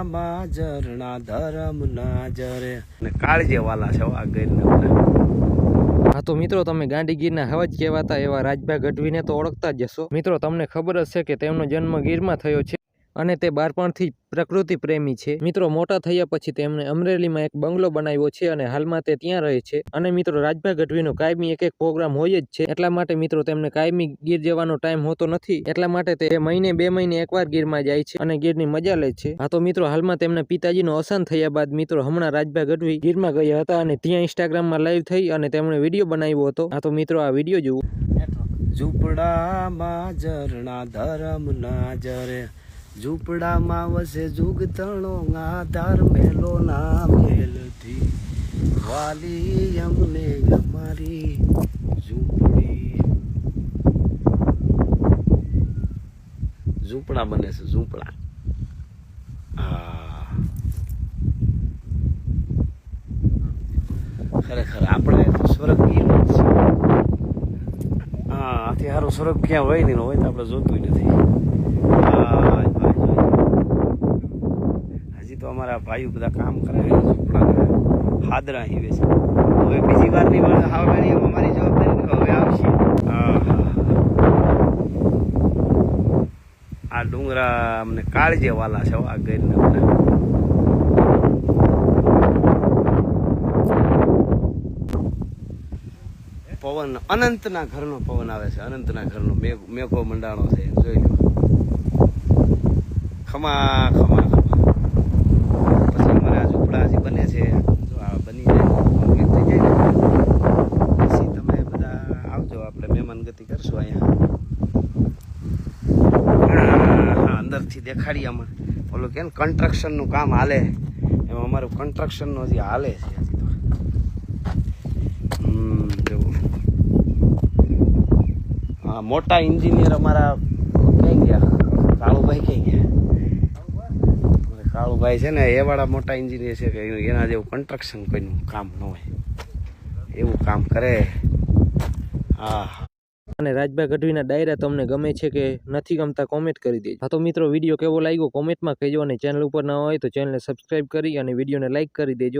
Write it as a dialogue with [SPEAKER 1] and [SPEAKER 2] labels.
[SPEAKER 1] ઝૂંપડામાં ઝરણા ધરમ ના જરે અને કાળજે વાલા છે આ ગીરના
[SPEAKER 2] હા તો મિત્રો તમે ગાંડીગીરના હવાજ કહેવાતા એવા રાજભાઈ ગઢવીને તો ઓળખતા જ જશો મિત્રો તમને ખબર જ છે કે તેમનો જન્મ ગીરમાં થયો છે. અને તે બાળપણથી પ્રકૃતિ પ્રેમી છે. મિત્રો, મોટા થયા પછી તેમણે અમરેલીમાં એક બંગલો બનાવ્યો છે અને હાલમાં તે ત્યાં રહે છે. અને મિત્રો રાજભાઈ ગઢવીનો કાયમી એક એક પ્રોગ્રામ હોય જ છે. એટલા માટે મિત્રો, તેમને કાયમી ગીર જવાનો ટાઈમ હોતો નથી. એટલા માટે તે મહિને, બે મહિને એકવાર ગીરમાં જાય છે અને ગીરની મજા લે છે. હા તો મિત્રો, હાલમાં તેમના પિતાજીનો અવસાન થયા બાદ મિત્રો, હમણાં રાજભાઈ ગઢવી ગીરમાં ગયા હતા અને ત્યાં ઇન્સ્ટાગ્રામમાં લાઈવ થઈ અને તેમણે વીડિયો બનાવ્યો હતો. હા તો મિત્રો, આ વીડિયો જુઓ.
[SPEAKER 1] ઝૂંપડામાં ઝરણા, ધરમ ના જરે ઝૂંપડામાં વસે જુગતણો, આધાર મેલો ના મેલથી વાલી અમને અમારી ઝૂંપડી. ઝૂંપડા બને છે, ઝૂંપડા. ખરેખર આપણે તો સ્વર્ગ ગીર જ હા, આથી સારું સ્વર્ગ ક્યાં હોય નહીં હોય તો આપણે જોતું નથી હા, ભાઈ જોઈ. અમારા ભાઈઓ બધા કામ કરે છે હાદરા હીવે છે હવે બીજી વારની વાર આવવાની અમારી જવાબદારી હવે આવશે. આ ડુંગરા અમને કાળજે વાલા છે, આ ગીરના બધા. પવન, અનંતના ઘરનો પવન આવે છે, અનંતના ઘરનો મેઘ મંડાણો છે જોઈ લો ખમા ખમા પછી અમારા ઝૂંપડા હજી બને છે જો આ બની જાય complete થઈ જાય ને પછી તમે બધા આવજો આપણે મહેમાન ગતિ કરશું અહીંયા અંદરથી દેખાડી આમાં. ઓલું કે કન્સ્ટ્રક્શનનું કામ હાલે. એમાં અમારું કન્સ્ટ્રક્શનનું હજી હાલે છે હા, મોટા એન્જિનિયર અમારા ક્યાં ગયા? કાળુભાઈ ક્યાં ગયા? કાળુભાઈ છે ને, એવાળા મોટા એન્જિનિયર છે કે એના જેવું કન્સ્ટ્રક્શન કોઈનું કામ ન હોય. એવું કામ કરે. હા.
[SPEAKER 2] અને રાજભાઈ ગઢવીના ડાયરા તમને ગમે છે કે નથી ગમતા કોમેન્ટ કરી દેજો. હા તો મિત્રો વીડિયો કેવો લાગ્યો? કોમેન્ટમાં કહેજો અને ચેનલ ઉપર ન હોય તો ચેનલને સબસ્ક્રાઇબ કરી અને વિડીયોને લાઇક કરી દેજો.